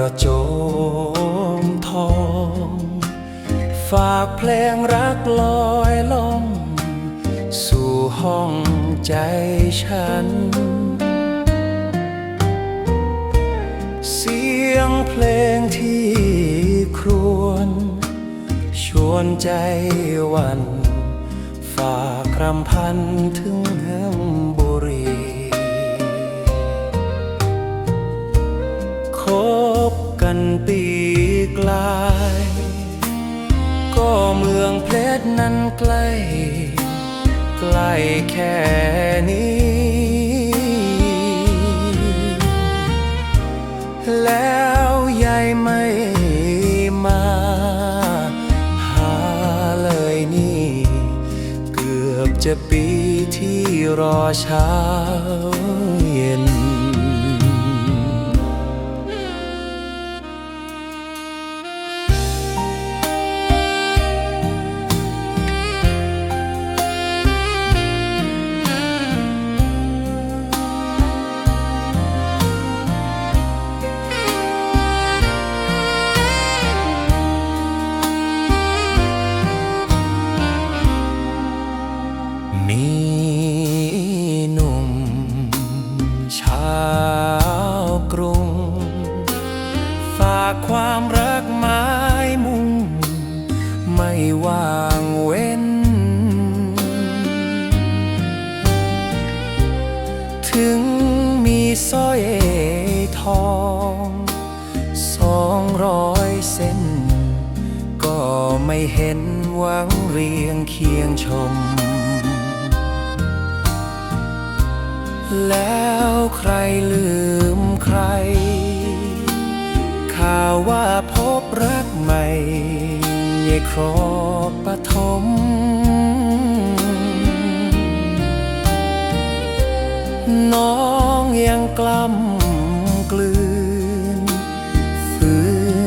ระโจมทอง ฝากเพลงรักลอยล่อง สู่ห้องใจฉัน เสียงเพลงที่ครวน ชวนใจวันฝากคำพันถึงแห่งบุรี Oh. นปีกลายก็เมืองเพชรนั้นใกล้ ใกล้แค่นี้ แล้วยายไม่มา หาเลยนี่ เกือบจะปีที่รอเช้า มีหนุ่มชาวกรุง ฝากความรักหมายมุ่งไม่ว่างเว้น ถึงมีสร้อยทองสองร้อยเส้น ก็ไม่เห็นหวังเรียงเคียงชม แล้วใครลืมใคร ข่าวว่าพบรักใหม่ยายครอบปฐมน้องยังกล้ำกลืนฝื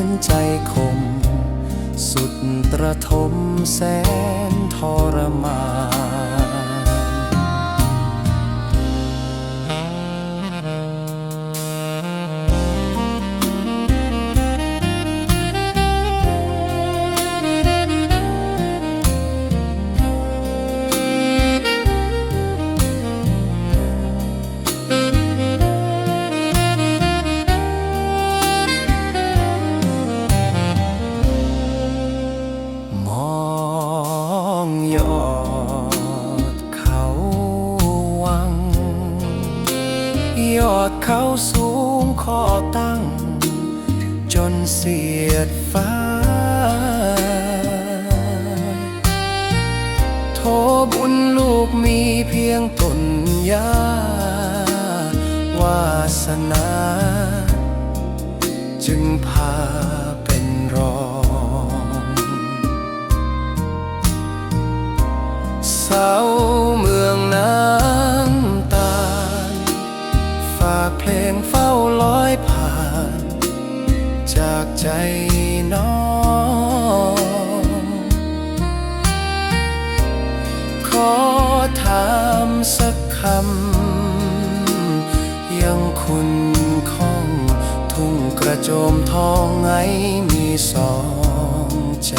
นใจคม สุดตระทมแสนทรมาน ยอดเขาสูงขอตั้ง จนเสียดฟ้า โทบุญลูกมีเพียงต้นยาวาสนา จึงพาเป็นรองเสา ใจน้อง ขอถามสักคำ ยังคุณข้อง ทุ่งกระโจมทองไงมีสองใจ